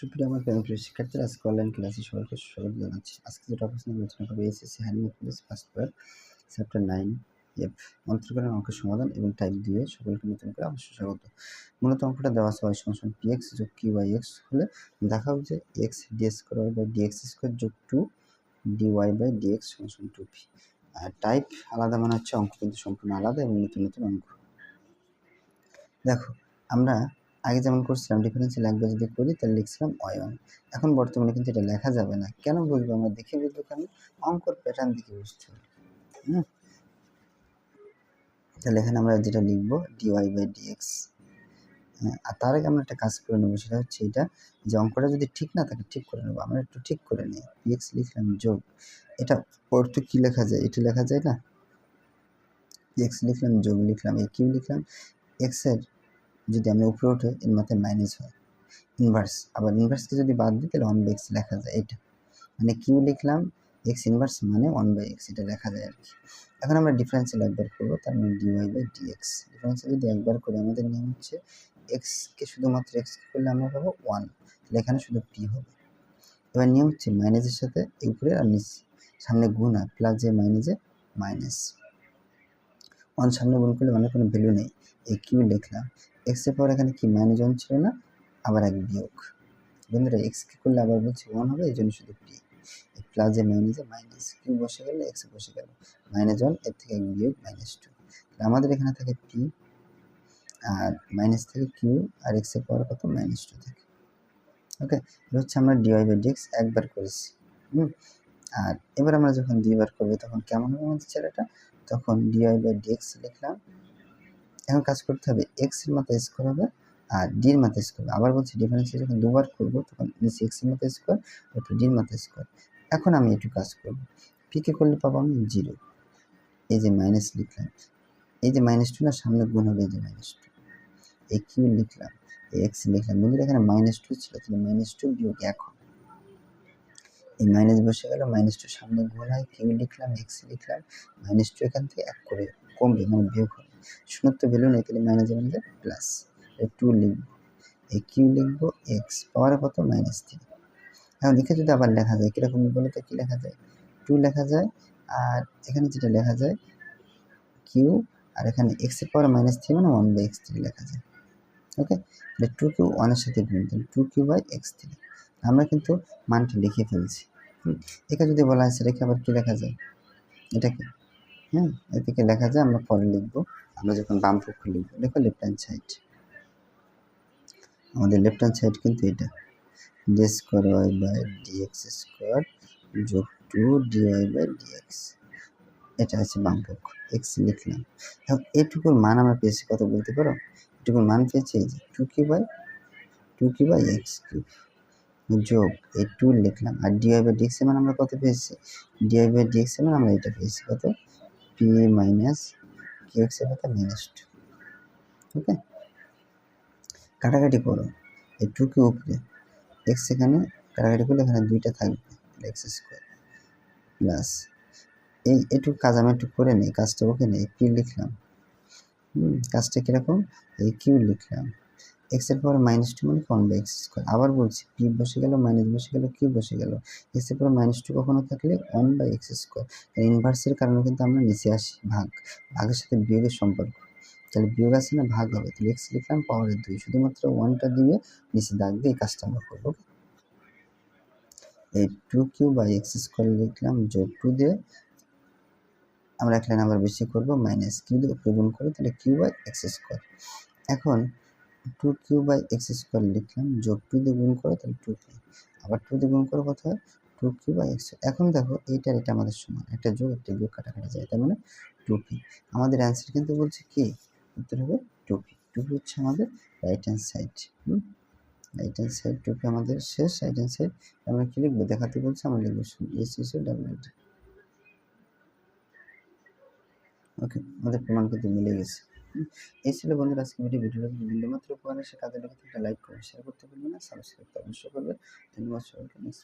সুপ্রিয় আমার প্রিয় শিক্ষার্থীরা, আজকে অনলাইন ক্লাসে সবাইকে স্বাগত জানাচ্ছি। আজকে যেটা প্রশ্ন আলোচনা করব এসএসসি হ্যান্ডমেড police first paper chapter nine F অন্তর্করণ অঙ্কের সমাধান এবং টাইপ দিয়ে সকলকে নতুন করে অবশ্যই স্বাগত মূলত অঙ্কটা দেওয়া আছে ওয়াই সমান পি এক্স যোগ কিউ ওয়াই এক্স হলে দেখা হবে যে X D square Y by D X square যোগ two D Y by D X সমান টু পি আর টাইপ আলাদা মানে হচ্ছে অঙ্ক কিন্তু সম্পূর্ণ আলাদা এবং নতুন নতুন অঙ্ক। দেখো, আমরা আগে যেমন করছিলাম ডিফারেন্সিয়াল একবার যদি করি, তাহলে লিখছিলাম ওয়ান এখন বর্তমানে কিন্তু এটা লেখা যাবে না। কেন বুঝব? আমরা দেখে বুঝব কারণ অঙ্কর প্যাটার্ন দেখে বুঝতে হবে। তাহলে এখানে আমরা যেটা লিখব ডিওয়াই বাই ডিএক্স আর তার আগে আমরা একটা কাজ করে নেব, সেটা হচ্ছে এটা যে অঙ্কটা যদি ঠিক না থাকে, ঠিক করে নেব। আমরা একটু ঠিক করে নিই। ডিএক্স লিখলাম যোগ। এটা অর্থ কী লেখা যায়? এটা লেখা যায় না? এক্স লিখলাম, যোগ লিখলাম, এই কিউ লিখলাম। এক্সের যদি আমরা উপরে উঠে এর মাথায় মাইনাস হয় ইনভার্স আবার ইনভার্সকে যদি বাদ দিই, তাহলে ওয়ান বাই এক্স লেখা যায় এটা। মানে কিউ লিখলাম? এক্স ইনভার্স মানে ওয়ান বাই এক্স এটা লেখা যায় আর কি। এখন আমরা ডিফারেন্সিয়াল একবার করব, তার মানে ডিওয়াই বাই ডিএক্স ডিফারেন্সিয়াল যদি একবার করি, আমাদের নিয়ম হচ্ছে এক্সকে শুধুমাত্র এক্সকে করলে আমরা পাবো ওয়ান তাহলে এখানে শুধু পি হবে। এবার নিয়ম হচ্ছে মাইনাসের সাথে এই উপরে আর নিচ, সামনে গুণ আর প্লাস যে মাইনাসে মাইনাস ওয়ান সামনে গুণ করলে মানে কোনো ভ্যালু নেই। এই কিউ লিখলাম এক্সের পর এখানে কি? মাইনাস ওয়ান ছিল না? আবার এক বিয়োগ। বন্ধুরা এক্সকে করলে আবার বলছি ওয়ান হবে, এই জন্য শুধু পি প্লাসে মাইনাসে মাইনাস কিউ বসে গেলে এক্সে বসে গেল। মাইনাস ওয়ানের থেকে এক বিয়োগ মাইনাস টু আমাদের এখানে থাকে পি আর মাইনাস থেকে কিউ, আর এক্সের পর কত? মাইনাস টু থাকে। ওকে এটা হচ্ছে আমরা ডিওয়াই বাই ডিএক্স একবার করেছি। হুম? আর এবার আমরা যখন দুইবার করব, তখন কেমন হবে আমাদের ছেলেটা? তখন ডিওয়াই বাই ডিএক্স লিখলাম এখন কাজ করতে হবে এক্সের মাথায় স্কোয়ার হবে আর ডির মাথায় স্কোয়ার আবার বলছি ডিফারেন্সে যখন দুবার করব, তখন নিচে এক্সের মাথায় স্কোয়ার ওটা ডির মাথায় স্কোয়ার এখন আমি একটু কাজ করব। পিকে করলে পাবো আমি জিরো এই যে মাইনাস লিখলাম। এই যে মাইনাস টু না, সামনে গুণ হবে এই যে মাইনাস টু এই কিউ লিখলাম। এই এক্স লিখলাম। বন্ধুরা, এখানে মাইনাস টু ছিল, তাহলে মাইনাস টু বিয়োগ এখন এই মাইনাস বসে গেল মাইনাস টু সামনে গুণ হয় কিউ লিখলাম এক্স লিখলাম মাইনাস টু এখান থেকে এক করে কমবে মানে বিয়োগ হবে। শূন্য তো ভ্যালু নেই, তাহলে মাইনাস মাইনাসে প্লাস টু লিখব। এই কিউ লিখব এক্স পাওয়ার কত? মাইনাস থ্রি এখন লিখে যদি আবার লেখা যায়, কীরকম বলে তো, কী লেখা যায়? টু লেখা যায়, আর এখানে যেটা লেখা যায় কিউ আর এখানে এক্সের পাওয়ার মাইনাস থ্রি মানে ওয়ান বাই এক্স থ্রি লেখা যায়। ওকে তাহলে টু কিউ ওয়ানের সাথে গুণ তাহলে two Q by X three আমরা কিন্তু মানটা লিখে ফেলছি। একে যদি বলা হয়, সেটাকে আবার কী লেখা যায়? এটাকে হ্যাঁ এদিকে লেখা যায় আমরা পরে লিখব। আমরা যখন বাম পক্ষ লিখব, দেখো লেফট হ্যান্ড সাইড আমাদের লেফট হ্যান্ড সাইড কিন্তু এটা। D square Y by DX square যোগ টু ডিওয়াই বাই ডিএক্স এটা আছে বাম পক্ষ এক্স লিখলাম। এখন এটুকুর মান আমরা পেয়েছি কত বলতে পারো? এটুকুর মান পেয়েছি এই যে টু কি বাই টু কি বাই এক্স কিউব যোগ এই টু লিখলাম। আর ডিওয়াই বাই ডিএক্স এর মান আমরা কত পেয়েছি? ডিওয়াই বাই ডিএক্স এর মান আমরা এটা পেয়েছি কত? পি মাইনাস কিউ এক্সের কথা মাইনাস টু ওকে কাটাকাটি করো, এই টুকে উপরে এক্স এখানে কাটাকাটি করলে এখানে দুইটা থাকবে এক্স স্কোয়ার প্লাস এই এটুকু কাজ আমি একটু করে নিই, কাজটা ওকে নেই পি লিখলাম, হুম, কাজটা কীরকম? এই কিউ লিখলাম এক্সের পরে মাইনাস টু মানে এক্স স্কোয়ার আবার বলছি পি বসে গেল মাইনাস বসে গেল কিউ বসে গেল। এক্সের পরে মাইনাস টু কখনো থাকলে ওয়ান বাই এক্স স্কোয়ার ইনভার্সের কারণে কিন্তু আমরা নিচে আসি, ভাগ। ভাগের সাথে বিয়োগের সম্পর্ক। তাহলে বিয়োগ আছে না, ভাগ হবে। তাহলে এক্স লিখলাম পাওয়ারের দুই। শুধুমাত্র ওয়ানটা দিয়ে নিচে দাগ দিয়ে কাজটা আমরা করব এই two Q by X square লিখলাম, যোগ টু দিয়ে আমরা এক লাইন আবার বেশি করব মাইনাস কিউ দিয়ে গুণ করে, তাহলে কিউ বাই এক্স স্কোয়ার এখন two Q by X square লিখলাম, যোগ টু দিয়ে গুণ করে তাহলে টু পি আবার টু দিয়ে গুণ করে কত হয়? টু কিউ বাই এক্স এখন দেখো এইটার এটা আমাদের সমান, একটা যোগ, একটা বিয়োগ, কাটাকাটি যায়, তার মানে টু পি আমাদের অ্যান্সার কিন্তু বলছে কি? উত্তর হবে টু পি টু পি হচ্ছে আমাদের রাইট হ্যান্ড সাইড হুম? Right hand side two P আমাদের শেষ রাইট হ্যান্ড সাইড আমরা কী লিখব? দেখাতে বলছে, আমরা লিখব এস এস ডাব্লিউ ওকে আমাদের প্রমাণ কিন্তু মিলে গেছে। এই ছিল বন্ধুরা আজকে ভিডিও। ভিডিওটা যদি বিন্দুমাত্র উপকার সে কাজে লেগে একটা লাইক করে শেয়ার করতে পারবে না। সাবস্ক্রাইব অবশ্যই করবে ধন্যবাদ সবাইকে। নেক্সট